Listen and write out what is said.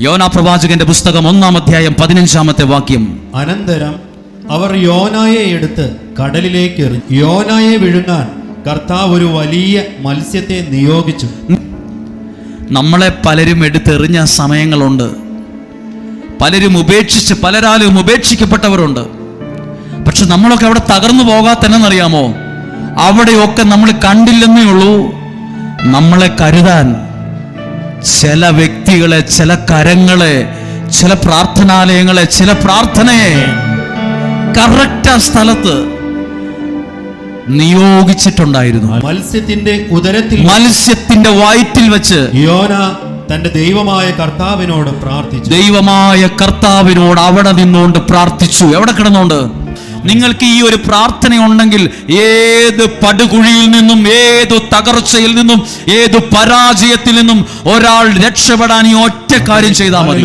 യോനാ പ്രവാചകന്റെ പുസ്തകം ഒന്നാം അധ്യായം പതിനഞ്ചാമത്തെ വാക്യം. അനന്തരം അവർ യോനായെ എടുത്ത് കടലിലേക്ക് എറിഞ്ഞു. യോനായെ വിഴുങ്ങാൻ കർത്താവ് ഒരു വലിയ മത്സ്യത്തെ നിയോഗിച്ചു. നമ്മളെ പലരും എടുത്തെറിഞ്ഞ സമയങ്ങളുണ്ട്. പലരും ഉപേക്ഷിച്ച് പലരാലും ഉപേക്ഷിക്കപ്പെട്ടവരുണ്ട്. പക്ഷെ നമ്മളൊക്കെ അവിടെ തകർന്നു പോകാത്തന്നെന്നറിയാമോ അവിടെയൊക്കെ നമ്മൾ കണ്ടില്ലെന്നേ ഉള്ളൂ. നമ്മളെ കരുതാൻ ചില വ്യക്തികളെ ചില കരങ്ങളെ ചില പ്രാർത്ഥനാലയങ്ങളെ ചില പ്രാർത്ഥനയെ കറക്റ്റ് ആ സ്ഥലത്ത് നിയോഗിച്ചിട്ടുണ്ടായിരുന്നു. മത്സ്യത്തിന്റെ ഉദരത്തിൽ മത്സ്യത്തിന്റെ വയറ്റിൽ വെച്ച് യോന തന്റെ ദൈവമായ കർത്താവിനോട് പ്രാർത്ഥിച്ചു. ദൈവമായ കർത്താവിനോട് അവിടെ നിന്നുകൊണ്ട് പ്രാർത്ഥിച്ചു. എവിടെ കിടന്നുകൊണ്ട്? നിങ്ങൾക്ക് ഈ ഒരു പ്രാർത്ഥന ഉണ്ടെങ്കിൽ ഏത് പടുകുഴിയിൽ നിന്നും ഏതു തകർച്ചയിൽ നിന്നും ഏതു പരാജയത്തിൽ നിന്നും ഒരാൾ രക്ഷപ്പെടാൻ ഈ ഒറ്റ കാര്യം ചെയ്താൽ മതി.